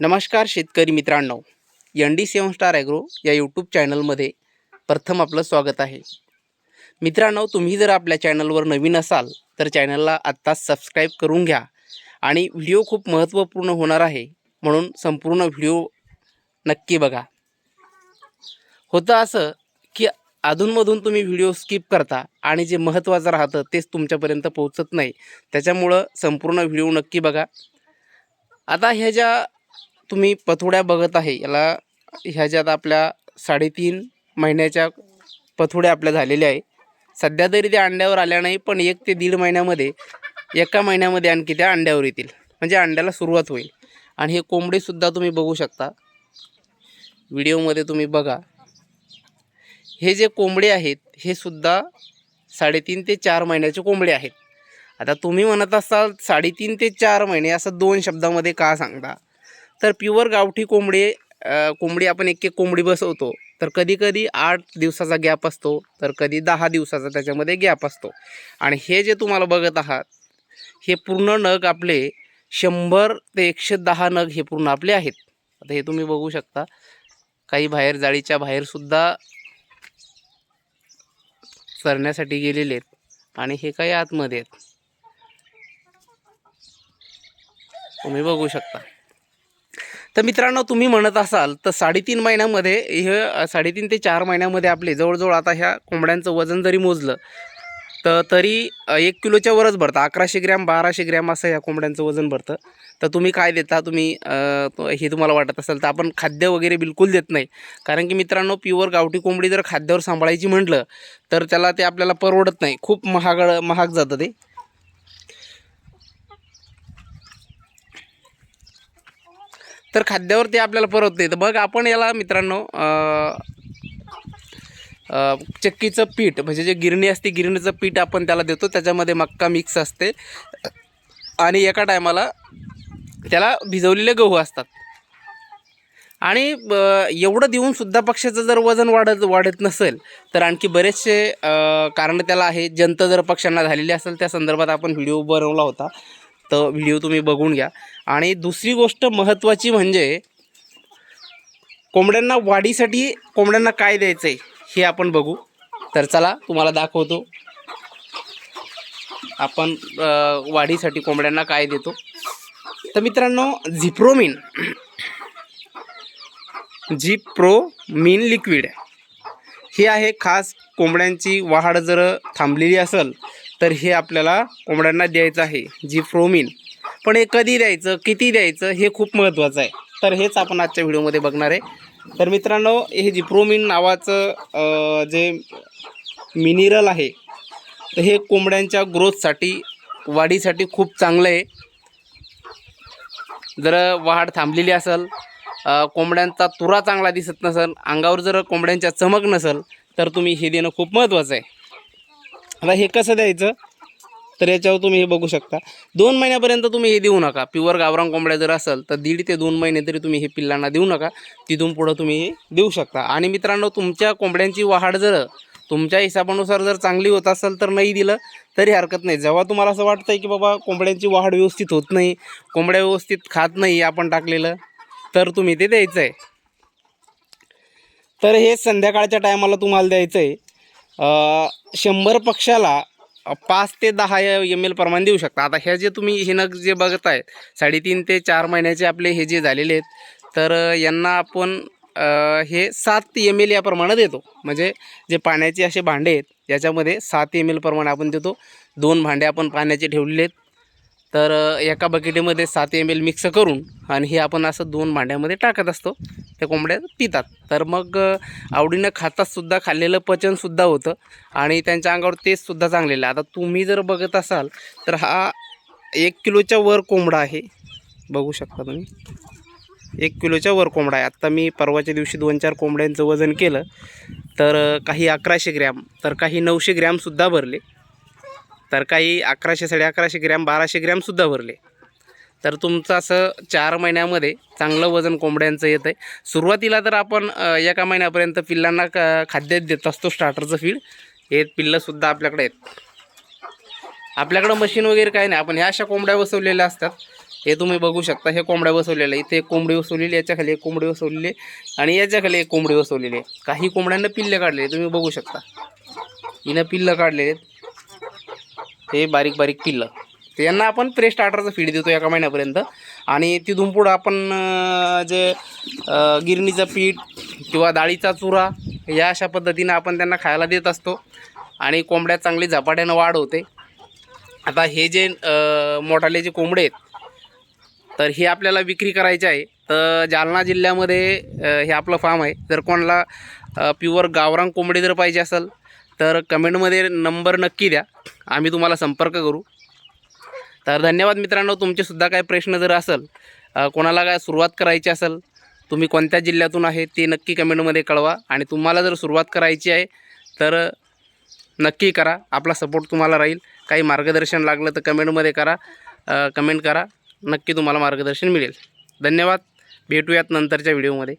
नमस्कार शेतकरी मित्रांनो N D seven star agro या यूट्यूब चॅनलमध्ये प्रथम आपलं स्वागत आहे. मित्रांनो तुम्ही जर आपल्या चॅनलवर नवीन असाल तर चॅनलला आत्ताच सबस्क्राईब करून घ्या आणि व्हिडिओ खूप महत्त्वपूर्ण होणार आहे म्हणून संपूर्ण व्हिडिओ नक्की बघा. होतं असं की अधूनमधून तुम्ही व्हिडिओ स्किप करता आणि जे महत्त्वाचं राहतं तेच तुमच्यापर्यंत पोहोचत नाही त्याच्यामुळं संपूर्ण व्हिडिओ नक्की बघा. आता ह्या ज्या तुम्ही पथोड्या बघत आहे. याला ह्याच्यात आपल्या साडेतीन महिन्याच्या पथोड्या आपल्या झालेल्या आहे. सध्या तरी त्या अंड्यावर आल्या नाही पण एक ते दीड महिन्यामध्ये एका महिन्यामध्ये आणखी त्या अंड्यावर येतील. म्हणजे अंड्याला सुरुवात होईल. आणि हे कोंबडीसुद्धा तुम्ही बघू शकता. व्हिडिओमध्ये तुम्ही बघा. हे जे कोंबडे आहेत हे सुद्धा साडेतीन ते चार महिन्याचे कोंबडे आहेत. आता तुम्ही म्हणत असाल साडेतीन ते चार महिने असं दोन शब्दामध्ये का सांगता? तर प्युअर गावठी कोंबडी कोंबडी आपण एक एक कोंबडी बसवतो. तर कधी कधी आठ दिवसाचा गॅप असतो तर कधी दहा दिवसाचा त्याच्यामध्ये गॅप असतो. आणि हे जे तुम्हाला बघत आहात हे पूर्ण नग आपले शंभर ते एकशे दहा नग हे पूर्ण आपले आहेत. आता हे तुम्ही बघू शकता. काही बाहेर जाळीच्या बाहेरसुद्धा चरण्यासाठी गेलेले आहेत. आणि हे काही आतमध्ये आहेत. तुम्ही बघू शकता. तर मित्रांनो तुम्ही म्हणत असाल तर साडेतीन महिन्यामध्ये हे साडेतीन ते चार महिन्यामध्ये आपले जवळजवळ आता ह्या कोंबड्यांचं वजन जरी मोजलं तर तरी एक किलोच्या वरच भरतं. अकराशे ग्रॅम बाराशे ग्रॅम असं ह्या कोंबड्यांचं वजन भरतं. तर तुम्ही काय देता? तुम्ही हे तुम्हाला वाटत असेल तर आपण खाद्य वगैरे बिलकुल देत नाही. कारण की मित्रांनो प्युअर गावठी कोंबडी जर खाद्यावर सांभाळायची म्हटलं तर त्याला ते आपल्याला परवडत नाही. खूप महागड महाग जातं ते. तर खाद्यावर ते आपल्याला परवत नाही. तर मग आपण याला मित्रांनो चक्कीचं पीठ म्हणजे जे गिरणी असते गिरणीचं पीठ आपण त्याला देतो. त्याच्यामध्ये मक्का मिक्स असते. आणि एका टायमाला त्याला भिजवलेले गहू असतात. आणि एवढं देऊन सुद्धा पक्षाचं जर वजन वाढत वाढत नसेल तर आणखी बरेचसे कारण त्याला आहे जंत जर पक्ष्यांना झालेली असेल त्या संदर्भात आपण व्हिडिओ बनवला होता. तर व्हिडिओ तुम्ही बघून घ्या. आणि दुसरी गोष्ट महत्त्वाची म्हणजे कोंबड्यांना वाढीसाठी कोंबड्यांना काय द्यायचं आहे हे आपण बघू. तर चला तुम्हाला दाखवतो. आपण वाढीसाठी कोंबड्यांना काय देतो. तर मित्रांनो झिप्रोमिन. झिप्रोमिन लिक्विड. हे आहे खास कोंबड्यांची वाढ जर थांबलेली असेल तर हे आपल्याला कोंबड्यांना द्यायचं आहे झिप्रोमिन पण हे कधी द्यायचं किती द्यायचं हे खूप महत्त्वाचं आहे. तर हेच आपण आजच्या व्हिडिओमध्ये बघणार आहे. तर मित्रांनो हे झिप्रोमिन नावाचं जे मिनिरल आहे तर हे कोंबड्यांच्या ग्रोथसाठी वाढीसाठी खूप चांगलं आहे. जर वाढ थांबलेली असेल कोंबड्यांचा तुरा चांगला दिसत नसेल अंगावर जर कोंबड्यांच्या चमक नसेल तर तुम्ही हे देणं खूप महत्त्वाचं आहे. आता हे कसं द्यायचं? तर याच्यावर तुम्ही हे बघू शकता. दोन महिन्यापर्यंत तुम्ही हे देऊ नका. प्युअर गावरान कोंबड्या जर असेल तर दीड ते दोन महिने तरी तुम्ही हे पिल्लांना देऊ नका. तिथून पुढं तुम्ही हे देऊ शकता. आणि मित्रांनो तुमच्या कोंबड्यांची वाढ जर तुमच्या हिशोबानुसार जर चांगली होत असेल तर नाही दिलं तरी हरकत नाही. जेव्हा तुम्हाला असं वाटतं आहे की बाबा कोंबड्यांची वाढ व्यवस्थित होत नाही कोंबड्या व्यवस्थित खात नाही आपण टाकलेलं तर तुम्ही ते द्यायचं आहे तर हे संध्याकाळच्या टायमाला तुम्हाला द्यायचं आहे शंभर पक्षाला पाच ते दहा एम एल प्रमाण देऊ शकता. आता ह्या जे तुम्ही हे नग जे बघत आहेत साडेतीन ते चार महिन्याचे आपले हे जे झालेले आहेत तर यांना आपण हे सात एम एल या प्रमाणात देतो. म्हणजे जे पाण्याचे असे भांडे आहेत याच्यामध्ये सात एम एल प्रमाणे आपण देतो. दोन भांडे आपण पाण्याचे ठेवलेले आहेत. तर एका बकेटीमध्ये सात एम एल मिक्स करून आणि हे आपण असं दोन भांड्यामध्ये टाकत असतो. त्या कोंबड्या पितात. तर मग आवडीनं खातातसुद्धा खाल्लेलं पचनसुद्धा होतं आणि त्यांच्या अंगावर तेचसुद्धा चांगलेलं आहे आता तुम्ही जर बघत असाल तर हा एक किलोच्या वर कोंबडा आहे. बघू शकता तुम्ही. एक किलोच्या वर कोंबडा आहे. आत्ता मी परवाच्या दिवशी दोन चार कोंबड्यांचं वजन केलं तर काही अकराशे ग्रॅम तर काही नऊशे ग्रॅमसुद्धा भरले. तर काही अकराशे साडे अकराशे ग्रॅम बाराशे ग्रॅमसुद्धा भरले. तर तुमचं असं चार महिन्यामध्ये चांगलं वजन कोंबड्यांचं येतं आहे सुरुवातीला तर आपण एका महिन्यापर्यंत पिल्लांना क खाद्य देत असतो स्टार्टरचं फीड हे पिल्लंसुद्धा आपल्याकडे आहेत. आपल्याकडं मशीन वगैरे काही नाही. आपण ह्या अशा कोंबड्या बसवलेल्या असतात. हे तुम्ही बघू शकता हे कोंबड्या बसवलेल्या. इथे एक कोंबडी बसवलेली याच्याखाली एक कोंबडी बसवलेली आणि याच्याखाली एक कोंबडी बसवलेली आहे. काही कोंबड्यांना पिल्ले काढलेले तुम्ही बघू शकता. हिनं पिल्लं काढलेले आहेत. ते बारीक बारीक पिल्लं. तर यांना आपण प्रे स्टार्टरचं फीड देतो एका महिन्यापर्यंत. आणि तिथून पुढं आपण जे गिरणीचं पीठ किंवा डाळीचा चुरा या अशा पद्धतीनं आपण त्यांना खायला देत असतो. आणि कोंबड्या चांगली झपाट्यानं वाढ होते. आता हे जे मोठाले जे कोंबडे आहेत तर हे आपल्याला विक्री करायचे आहे. तर जालना जिल्ह्यामध्ये हे आपलं फार्म आहे. जर कोणाला प्युअर गावरांग कोंबडी जर पाहिजे असेल तर कमेंटमध्ये नंबर नक्की द्या. आम्ही तुम्हाला संपर्क करू. तर धन्यवाद मित्रांनो तुमचेसुद्धा काय प्रश्न जर असेल कोणाला काय सुरुवात करायची असेल तुम्ही कोणत्या जिल्ह्यातून आहे ते नक्की कमेंटमध्ये कळवा. आणि तुम्हाला जर सुरुवात करायची आहे तर नक्की करा. आपला सपोर्ट तुम्हाला राहील. काही मार्गदर्शन लागलं तर कमेंटमध्ये करा. कमेंट करा. नक्की तुम्हाला मार्गदर्शन मिळेल. धन्यवाद. भेटूयात नंतरच्या व्हिडिओमध्ये